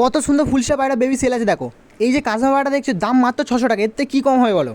কত সুন্দর ফুলসা পায়রা বেবি সেল আছে দেখো। এই যে কাঁচা পায়রা দেখছ, দাম মাত্র ছশো টাকা, এর থেকে কী কম হয় বলো?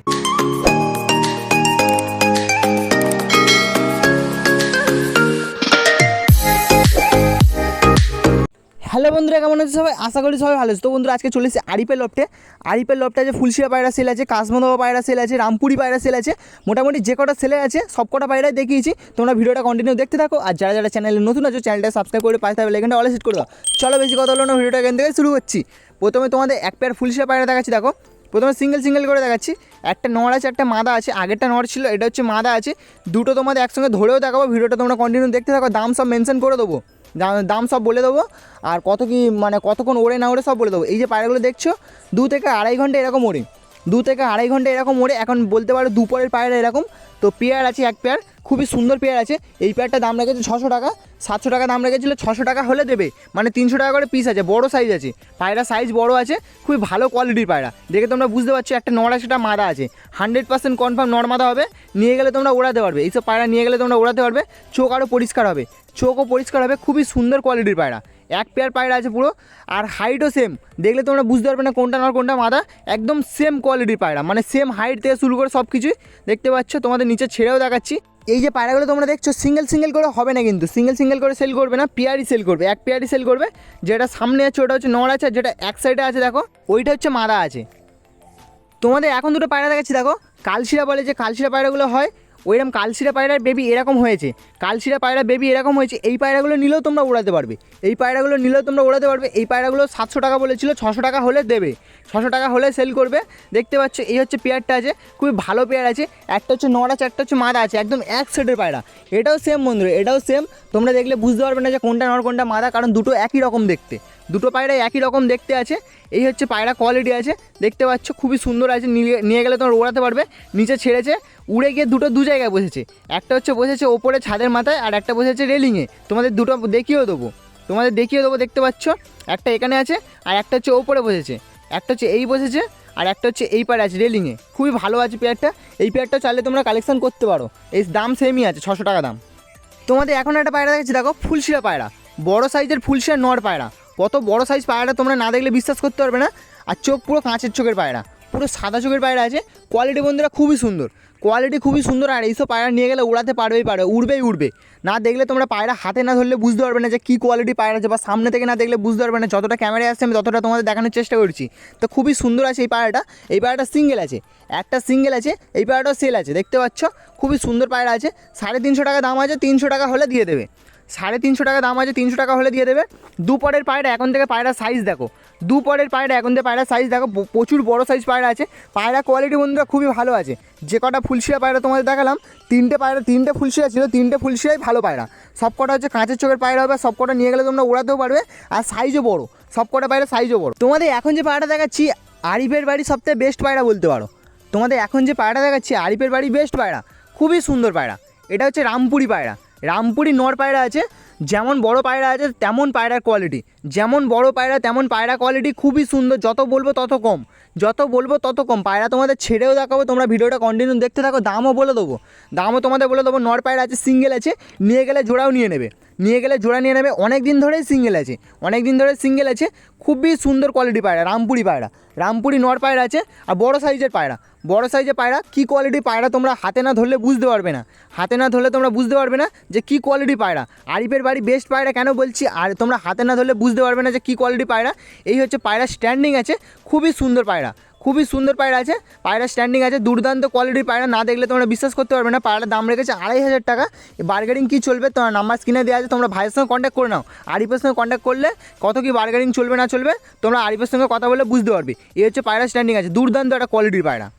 হ্যালো বন্ধুরা, কেমন আছে সবাই? আশা করি সবাই ভালো আছে। তো বন্ধুরা, আজকে চলে এসেছি আরিপের লফটে আরিপের লফটে আছে ফুলশিয়া পায়রা সেল আছে কাশমদবা পায়রা সেল আছে, রামপুরি পায়রা সেল আছে, মোটামুটি যে কটা সেলে আছে, সব কটা পায়রাই দেখিয়েছি। তোমরা ভিডিওটা কন্টিনিউ দেখতে থাকো। আর যারা যারা চ্যানেলে নতুন আছো চ্যানেলটা সাবস্ক্রাইব করে পাশে থাকবে লেখানটা অল সেট করে দাও। চলো বেশি কথা হলো না, ভিডিওটা এখান থেকে শুরু করছি। প্রথমে তোমাদের এক পেয়ার ফুলশিয়া পায়রা দেখাচ্ছি, দেখো। প্রথমে সিঙ্গেল সিঙ্গেল করে দেখাচ্ছি। একটা নড় আছে, একটা মাদা আছে। আগেরটা নড় ছিল, এটা হচ্ছে মাদা আছে। দুটো তোমাদের একসঙ্গে ধরেও দেখাবো, ভিডিওটা তোমরা কন্টিনিউ দেখতে থাকো, দাম সব মেনশন করে দেবো। দাম- সব বলে দেবো। আর কত কি মানে কতক্ষণ ওড়ে না ওড়ে সব বলে দেবো। এই যে পায়রাগুলো দেখছ, দু থেকে আড়াই ঘণ্টা এরকম ওড়ে। দু থেকে আড়াই ঘণ্টা এরকম ওড়ে, এখন বলতে পারো দুপুরের পায়রা এরকম। তো পেয়ার আছে এক পেয়ার, খুবই সুন্দর পেয়ার আছে। এই পেয়ারটা দাম রেখেছে ছশো টাকা, সাতশো টাকা দাম রেখেছিলো ছশো টাকা হলে দেবে। মানে তিনশো টাকা করে পিস আছে, বড় সাইজ আছে। পায়রা সাইজ বড় আছে, খুবই ভালো কোয়ালিটির পায়রা। দেখে তোমরা বুঝতে পারছ, একটা নড়া সেটা মাদা আছে। হান্ড্রেড পার্সেন্ট কনফার্ম নড় মাদা হবে, নিয়ে গেলে তোমরা ওড়াতে পারবে। এইসব পায়রা নিয়ে গেলে তোমরা ওড়াতে পারবে, চোখ আরও পরিষ্কার হবে। চোখও পরিষ্কার হবে, খুবই সুন্দর কোয়ালিটির পায়রা। এক পেয়ার পায়রা আছে পুরো, আর হাইটও সেম দেখলে তোমরা বুঝতে পারবে না কোনটা নর কোনটা মাদা একদম সেম কোয়ালিটির পায়রা মানে সেম হাইট থেকে শুরু করে সব কিছুই দেখতে পাচ্ছ, তোমাদের নিচে ছেড়েও দেখাচ্ছি। এই যে পায়রাগুলো তোমরা দেখছ সিঙ্গেল সিঙ্গেল করে হবে না কিন্তু। সিঙ্গেল সিঙ্গেল করে সেল করবে না পেয়ারই সেল করবে। এক পেয়ারই সেল করবে, যেটা সামনে আছে, ওটা হচ্ছে নড় আছে, আর যেটা এক সাইডে আছে, দেখো, ওইটা হচ্ছে মাদা আছে। তোমাদের এখন দুটো পায়রা দেখাচ্ছি, দেখো। কালশিরা বলে যে কালশিরা পায়রাগুলো হয় ওইরকম কালশিরা পায়রার বেবি এরকম হয়েছে। কালশিরা পায়রা বেবি এরকম হয়েছে, এই পায়রাগুলো নিলেও তোমরা উড়াতে পারবে। এই পায়রাগুলো নিলেও তোমরা উড়াতে পারবে, এই পায়রাগুলো সাতশো টাকা বলেছিল, ছশো টাকা হলে দেবে। ছশো টাকা হলে সেল করবে। দেখতে পাচ্ছ, এই হচ্ছে পেয়ারটা আছে, খুবই ভালো পেয়ার আছে। একটা হচ্ছে নড়া আছে একটা হচ্ছে মাদা আছে, একদম এক সেটের পায়রা। এটাও সেম বন্ধুরা, এটাও সেম তোমরা দেখলে বুঝতে পারবে না যে কোনটা নড় কোনটা মাদা, কারণ দুটো একই রকম দেখতে। দুটো পায়রা একই রকম দেখতে আছে। এই হচ্ছে পায়রা কোয়ালিটি আছে। দেখতে পাচ্ছ, খুবই সুন্দর আছে। নিয়ে গেলে তোমরা ওড়াতে পারবে। নিচে ছেড়েছে, উড়ে গিয়ে দুটো দু জায়গায় বসেছে। একটা হচ্ছে বসেছে ওপরে ছাদের মাথায়, আর একটা বসেছে রেলিংয়ে তোমাদের দুটো দেখিয়েও দেবো। তোমাদের দেখিয়ে দেবো, দেখতে পাচ্ছ? একটা এখানে আছে, আর একটা হচ্ছে ওপরে বসেছে। একটা হচ্ছে এই বসেছে, আর একটা হচ্ছে এই পারে আছে রেলিংয়ে খুবই ভালো আছে পেয়ারটা এই পেয়ারটা চাইলে তোমরা কালেকশন করতে পারো। এই দাম সেমই আছে, ছশো টাকা দাম। তোমাদের এখন একটা পায়রা দেখছি দেখো, ফুলশিরা পায়রা। বড় সাইজের ফুলশিরা নর পায়রা। কত বড় সাইজ পায়রা তোমরা না দেখলে বিশ্বাস করতে পারবে না। আর চোখ পুরো কাঁচের চোখের পায়রা, পুরো সাদা চোখের পায়রা আছে। কোয়ালিটি বন্ধুরা খুবই সুন্দর। কোয়ালিটি খুবই সুন্দর আর এইসব পায়রা নিয়ে গেলে উড়াতে পারবেই পারবে, উড়বেই উড়বে। না দেখলে তোমরা পায়রা হাতে না ধরলে বুঝতে পারবে না যে কী কোয়ালিটি পায়রা আছে বা সামনে থেকে না দেখলে বুঝতে পারবে না। যতটা ক্যামেরায় আসছে আমি ততটা তোমাদের দেখানোর চেষ্টা করছি। তো খুবই সুন্দর আছে এই পায়রাটা। এই পায়রাটা সিঙ্গেল আছে। একটা সিঙ্গেল আছে, এই পায়রাটাও সেল আছে, দেখতে পাচ্ছ? খুবই সুন্দর পায়রা আছে। সাড়ে তিনশো টাকা দাম আছে, তিনশো টাকা হলে দিয়ে দেবে। সাড়ে তিনশো টাকা দাম আছে, তিনশো টাকা হলে দিয়ে দেবে। দুপরের পায়রা, এখন থেকে পায়রা সাইজ দেখো। দুপরের পায়রা, এখন থেকে পায়রা সাইজ দেখো প্রচুর বড় সাইজ পায়রা আছে। পায়রা কোয়ালিটি বন্ধুরা খুবই ভালো আছে। যে কটা ফুলশিরা পায়রা তোমাদের দেখালাম, তিনটে পায়রা, তিনটে ফুলশিরা ছিল, তিনটে ফুলশিরাই ভালো পায়রা। সব কটা হচ্ছে কাঁচের চোখের পায়রা হবে সব কটা নিয়ে গেলে তোমরা ওড়াতেও পারবে, আর সাইজও বড়। সব কটা পায়রা সাইজও বড়। তোমাদের এখন যে পায়রাটা দেখাচ্ছি, আরিফের বাড়ি সবথেকে বেস্ট পায়রা বলতে পারো। তোমাদের এখন যে পায়রাটা দেখাচ্ছি, আরিফের বাড়ি বেস্ট পায়রা, খুবই সুন্দর পায়রা। এটা হচ্ছে রামপুরি পায়রা। রামপুরি নর পায়রা আছে, যেমন বড় পায়রা আছে তেমন পায়রার কোয়ালিটি যেমন বড় পায়রা, তেমন পায়রা কোয়ালিটি খুবই সুন্দর, যত বলব তত কম। যত বলব তত কম। পায়রা তোমাদের ছেড়েও দেখাবো, তোমরা ভিডিওটা কন্টিনিউ দেখতে থাকো, দামও বলে দেবো। দামও তোমাদের বলে দেবো নর পায়রা আছে সিঙ্গেল আছে, নিয়ে গেলে জোড়াও নিয়ে নেবে। নিয়ে গেলে জোড়া নিয়ে নেবে। অনেক দিন ধরেই সিঙ্গেল আছে। অনেক দিন ধরে সিঙ্গেল আছে। খুবই সুন্দর কোয়ালিটি পায়রা, রামপুরি পায়রা। রামপুরি নর পায়রা আছে আর বড় সাইজের পায়রা। বড় সাইজের পায়রা, কী কোয়ালিটি পায়রা তোমরা হাতে না ধরলে বুঝতে পারবে না। হাতে না ধরলে তোমরা বুঝতে পারবে না যে কী কোয়ালিটি পায়রা। আরিফের বাড়ি বেস্ট পায়রা কেন বলছি? আর তোমরা হাতে না ধরলে বুঝতে পারবে না যে কী কোয়ালিটি পায়রা। এই হচ্ছে পায়রা স্ট্যান্ডিং আছে। খুবই সুন্দর পায়রা। খুবই সুন্দর পায়রা আছে। পায়রা স্ট্যান্ডিং আছে, দুর্দান্ত কোয়ালিটির পায়রা, না দেখলে তোমরা বিশ্বাস করতে পারবে না। পায়রার দাম রেখেছে আড়াই হাজার টাকা। বার্গেনিং কী চলবে? তোমার নাম্বার স্ক্রিনে দেওয়া আছে, তোমরা ভাইয়ের সঙ্গে কন্ট্যাক্ট করে নাও। আরিফের সঙ্গে কন্ট্যাক্ট করলে কত কি বার্গেনিং চলবে, না চলবে, তোমরা আরিফের সঙ্গে কথা বলে বুঝতে পারবে। এই হচ্ছে পায়রা স্ট্যান্ডিং আছে, দুর্দান্ত একটা কোয়ালিটির পায়রা।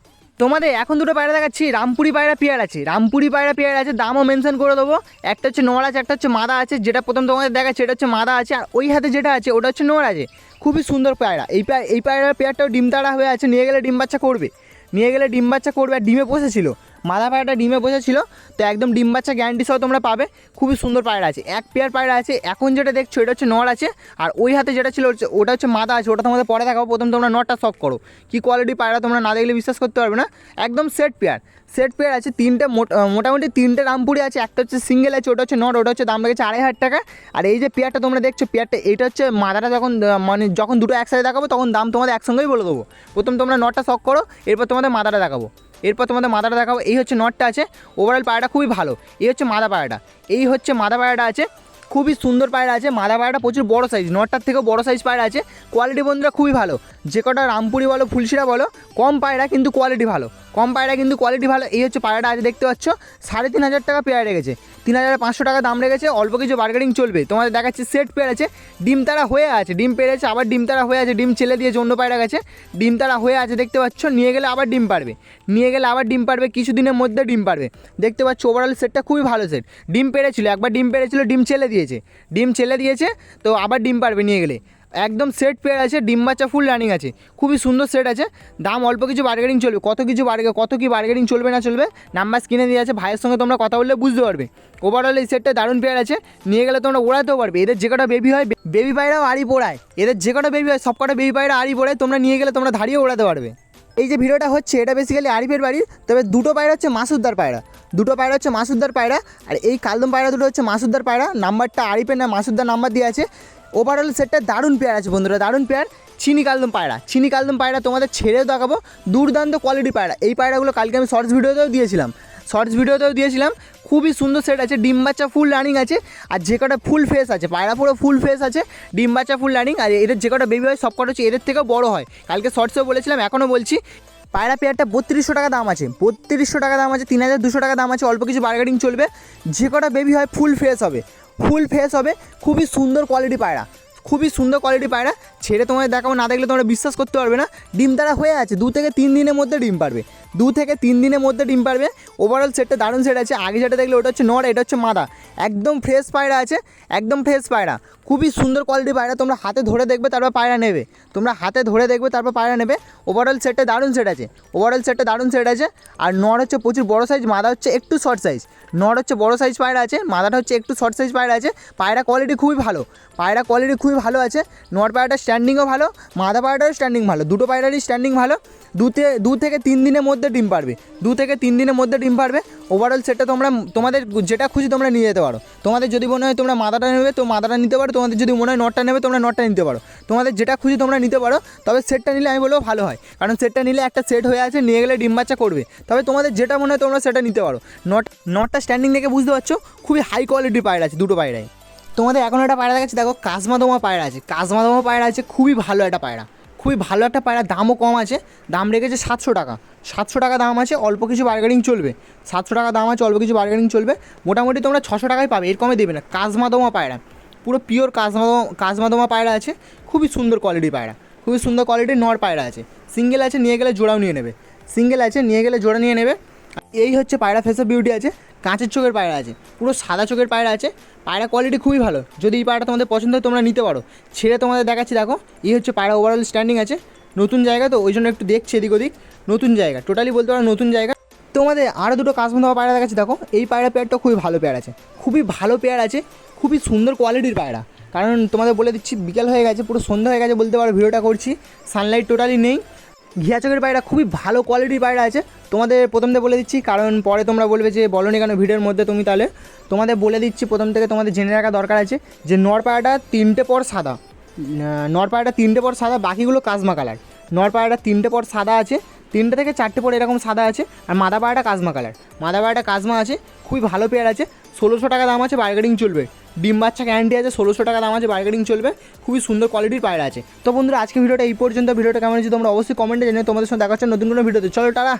তোমাদের এখন দুটো পায়রা দেখাচ্ছি, রামপুরি পায়রা পেয়ার আছে। রামপুরি পায়রা পেয়ার আছে, দামও মেনশন করে দেবো। একটা হচ্ছে নোড়া আছে একটা হচ্ছে মাদা আছে, যেটা প্রথম তোমাদের দেখাচ্ছে, এটা হচ্ছে মাদা আছে, আর ওই হাতে যেটা আছে, ওটা হচ্ছে নোড়া আছে খুবই সুন্দর পায়রা। এই পায় এই পায়রার পেয়ারটাও ডিম তাড়া হয়ে আছে। নিয়ে গেলে ডিম বাচ্চা করবে। নিয়ে গেলে ডিম বাচ্চা করবে আর ডিমে বসেছিল মাদা পায়রাটা ডিমে বসেছিল, তো একদম ডিম বাচ্চা গ্যারান্টি সহ তোমরা পাবে। খুবই সুন্দর পায়রা আছে, এক পেয়ার পায়রা আছে, এখন যেটা দেখছ এটা হচ্ছে নর আছে, আর ওই হাতে যেটা ছিল ওটা হচ্ছে মাদা আছে, ওটা তোমাদের পরে দেখাবো, প্রথম তোমরা নটটা শখ করো। কী কোয়ালিটি পায়রা তোমরা না দেখলে বিশ্বাস করতে পারবে না। একদম সেট পেয়ার সেট পেয়ার আছে তিনটে, মোট- মোটামুটি তিনটে রামপুরি আছে, একটা হচ্ছে সিঙ্গেল আছে, ওটা হচ্ছে নট ওটা হচ্ছে দাম লেগেছে আড়াই হাজার টাকা। আর এই যে পেয়ারটা তোমরা দেখছ পেয়ারটা এটা হচ্ছে মাদাটা যখন মানে যখন দুটো একসাথে দেখাবো, তখন দাম তোমাদের একসঙ্গেই বলে দেবো। প্রথম তোমরা নটটা শখ করো, এরপর তোমাদের মাদাটা দেখাবো। এরপর তোমাদের মাদাটা দেখাবো, এই হচ্ছে নটটা আছে ওভারঅল পায়রাটা খুবই ভালো, এই হচ্ছে মাদা পায়রাটা, এই হচ্ছে মাদা পায়রাটা আছে, খুবই সুন্দর পায়রা আছে, মাদা পায়রাটা প্রচুর বড় সাইজ নটটার থেকেও বড় সাইজ পায়রা আছে কোয়ালিটি বন্ধুরা খুবই ভালো, যে কটা রামপুরি বলো, ফুলশিরা বলো, কম পায়রা কিন্তু কোয়ালিটি ভালো, কম পায়রা কিন্তু কোয়ালিটি ভালো, এই হচ্ছে পায়রাটা আজ দেখতে পাচ্ছ, সাড়ে তিন হাজার টাকা পেয়ার রেখেছে, তিন হাজার পাঁচশো টাকা দাম রেখেছে, অল্প কিছু বার্গেনিং চলবে, তোমাদের দেখাচ্ছে সেট পেয়ার আছে, ডিম তারা হয়ে আছে, ডিম পেরেছে আবার ডিম তারা হয়ে আছে, ডিম ছেলে দিয়ে জন্য পায়রা গেছে, ডিম তারা হয়ে আছে দেখতে পাচ্ছ, নিয়ে গেলে আবার ডিম পারবে নিয়ে গেলে আবার ডিম পারবে কিছুদিনের মধ্যে ডিম পারবে দেখতে পাচ্ছ ওভারঅল সেটটা খুবই ভালো সেট ডিম পেরেছিল একবার ডিম পেরেছিল ডিম ছেলে দিয়েছে। ডিম ছেলে দিয়েছে, তো আবার ডিম পারবে নিয়ে গেলে। একদম সেট পেয়ার আছে, ডিম বাচ্চা ফুল রানিং আছে। খুবই সুন্দর সেট আছে। দাম অল্প কিছু বার্গেনিং চলবে। কত কিছু বার্গে কত কি বার্গেনিং চলবে না চলবে নাম্বার স্ক্রিনে দিয়ে আছে। ভাইয়ের সঙ্গে তোমরা কথা বললে বুঝতে পারবে। ওভারঅল এই সেটটা দারুণ পেয়ার আছে। নিয়ে গেলে তোমরা ওড়াতেও পারবে। এদের যে কটা বেবি হয় বেবি পায়রাও আড়ি পোড়ায়। এদের যে কটা বেবি হয় সব কটা বেবি পায়রা আড়ি পোড়ায়। তোমরা নিয়ে গেলে তোমরা ধারিয়ে ওড়াতে পারবে। এই যে ভিডিওটা হচ্ছে, এটা বেসিক্যালি আরিফের বাড়ির তবে দুটো পায়রা হচ্ছে মাসুদ্দার পায়রা। দুটো পায়রা হচ্ছে মাসুদ্দার পায়রা, আর এই কালদম পায়রা দুটো হচ্ছে মাসুদ্দার পায়রা। নাম্বারটা আরিফের না মাসুদ্দার নাম্বার দিয়ে আছে। ওভারঅল সেটটা দারুণ পেয়ার আছে বন্ধুরা, দারুণ পেয়ার চিনি কালদম পায়রা, চিনি কালদম পায়রা তোমাদের ছেড়েও দেখাবো। দুর্দান্ত কোয়ালিটি পায়রা। এই পায়রাগুলো কালকে আমি শর্টস ভিডিওতেও দিয়েছিলাম। শর্টস ভিডিওতেও দিয়েছিলাম। খুবই সুন্দর সেট আছে, ডিম বাচ্চা ফুল রানিং আছে, আর যে কটা ফুল ফেস আছে, পায়রা পুরো ফুল ফেস আছে, ডিম বাচ্চা ফুল রানিং আর এদের যে কটা বেবি হয়, সব কটা হচ্ছে এদের থেকেও বড় হয়। কালকে শর্টসেও বলেছিলাম, এখনও বলছি, পায়রা পেয়ারটা বত্রিশশো টাকা দাম আছে, বত্রিশশো টাকা দাম আছে তিন হাজার দুশো টাকা দাম আছে, অল্প কিছু বার্গেনিং চলবে। যে কটা বেবি হয় ফুল ফেস হবে ফুল ফেস হবে, খুবই সুন্দর কোয়ালিটি পায়রা। খুবই সুন্দর কোয়ালিটি পায়রা। ছেড়ে তোমাদের দেখাবো, না দেখলে তোমরা বিশ্বাস করতে পারবে না। ডিম তারা হয়ে আছে, দু থেকে তিন দিনের মধ্যে ডিম পারবে। দু থেকে তিন দিনের মধ্যে ডিম পারবে। ওভারঅল সেটটা দারুণ সেট আছে। আগে যেটা দেখলে ওটা হচ্ছে নর, এটা হচ্ছে মাদা। একদম ফ্রেশ পায়রা আছে, একদম ফ্রেশ পায়রা। খুবই সুন্দর কোয়ালিটি পায়রা, তোমরা হাতে ধরে দেখবে, তারপর পায়রা নেবে। তোমরা হাতে ধরে দেখবে, তারপর পায়রা নেবে। ওভারঅল সেটটা দারুণ সেট আছে। ওভারঅল সেটটা দারুণ সেট আছে। আর নর হচ্ছে প্রচুর বড় সাইজ মাদা হচ্ছে একটু শর্ট সাইজ নর হচ্ছে বড় সাইজ পায়রা আছে, মাদাটা হচ্ছে একটু শর্ট সাইজ পায়রা আছে। পায়রা কোয়ালিটি খুবই ভালো। পায়রা কোয়ালিটি খুবই ভালো আছে। নর পায়রাটার স্ট্যান্ডিংও ভালো, মাদা পায়রাটারও স্ট্যান্ডিং ভালো, দুটো পায়রারই স্ট্যান্ডিং ভালো। দু থেকে দু থেকে তিন দিনের মধ্যে ডিম পারবে, দু থেকে তিন দিনের মধ্যে ডিম পারবে। ওভারঅল সেটটা তোমরা, তোমাদের যেটা খুশি তোমরা নিয়ে যেতে পারো। তোমাদের যদি মনে হয় তোমরা মাদাটা নেবে, তো মাদাটা নিতে পারো, তোমাদের যদি মনে হয় নটটা নেবে, তোমরা নটটা নিতে পারো। তোমাদের যেটা খুশি তোমরা নিতে পারো, তবে সেটটা নিলে আমি বলব ভালো হয়। কারণ সেটটা নিলে একটা সেট হয়ে আছে, নিয়ে গেলে ডিম বাচ্চা করবে। তবে তোমাদের যেটা মনে হয় তোমরা সেটা নিতে পারো। নট, নটটা স্ট্যান্ডিং দেখে বুঝতে পারছ, খুবই হাই কোয়ালিটির পায়রা আছে, দুটো পায়রাই। তোমাদের এখন একটা পায়রা দেখাচ্ছি, দেখো কাজমাদমা পায়রা আছে। কাজমাদমা পায়রা আছে, খুবই ভালো একটা পায়রা। খুবই ভালো একটা পায়রা, দামও কম আছে, দাম রেখেছে সাতশো টাকা। সাতশো টাকা দাম আছে, অল্প কিছু বার্গেনিং চলবে। সাতশো টাকা দাম আছে, অল্প কিছু বার্গেনিং চলবে। মোটামুটি তোমরা ছশো টাকায় পাবে, এর কমে দেবে না। কাজমাদমা পায়রা, পুরো পিওর কাজমাদমা কাজমাদমা পায়রা আছে, খুবই সুন্দর কোয়ালিটির পায়রা। খুবই সুন্দর কোয়ালিটির নর পায়রা আছে। সিঙ্গেল আছে, নিয়ে গেলে জোড়াও নিয়ে নেবে। সিঙ্গেল আছে, নিয়ে গেলে জোড়া নিয়ে নেবে। এই হচ্ছে পায়রা ফেসের বিউটি আছে, কাঁচের চোখের পায়রা আছে, পুরো সাদা চোখের পায়রা আছে, পায়রা কোয়ালিটি খুবই ভালো। যদি এই পায়রাটা তোমাদের পছন্দ হয় তোমরা নিতে পারো। ছেড়ে তোমাদের দেখাচ্ছি, দেখো, এই হচ্ছে পায়রা ওভারঅল স্ট্যান্ডিং আছে, নতুন জায়গা তো, ওই জন্য একটু দেখছি এদিক ওদিক, নতুন জায়গা টোটালি বলতে পারো নতুন জায়গা। তোমাদের আরও দুটো কাশ্মীর পায়রা দেখাচ্ছি, দেখো, এই পায়রা পেয়ারটা খুবই ভালো পেয়ার আছে, খুবই ভালো পেয়ার আছে, খুবই সুন্দর কোয়ালিটির পায়রা। কারণ তোমাদের বলে দিচ্ছি, বিকেল হয়ে গেছে, পুরো সন্ধ্যা হয়ে গেছে বলতে পারো, ভিডিওটা করছি সানলাইট টোটালি নেই। ঘিয়া চোখের পায়রা খুবই ভালো কোয়ালিটির পায়রা আছে। তোমাদের প্রথম থেকে বলে দিচ্ছি, কারণ পরে তোমরা বলবে যে বলো বলনি কেন ভিডিওর মধ্যে তুমি তাহলে? তোমাদের বলে দিচ্ছি, প্রথম থেকে তোমাদের জেনে রাখা দরকার আছে যে, নর তিনটে পর সাদা। নর তিনটে পর সাদা, বাকিগুলো কাজমা কালার নর তিনটে পর সাদা আছে, তিনটে থেকে চারটে পর এরকম সাদা আছে, আর মাদা পায়রাটা কাজমা কালার মাদা পায়রাটা কাজমা আছে, খুবই ভালো পেয়ার আছে, ষোলোশো টাকা দাম আছে বার্গেনিং চলবে। ডিম বাচ্চা গ্যারান্টি আছে, ষোলোশো টাকা দাম আছে বার্গেনিং চলবে, খুবই সুন্দর কোয়ালিটির পায়রা আছে। তো বন্ধুরা, আজকে ভিডিওটা এই পর্যন্ত, ভিডিওটা কেমন হয়েছে তোমরা অবশ্যই কমেন্টে জানিয়ে তোমাদের সঙ্গে দেখা নতুন কোনো ভিডিওতে। চলো, টাটা!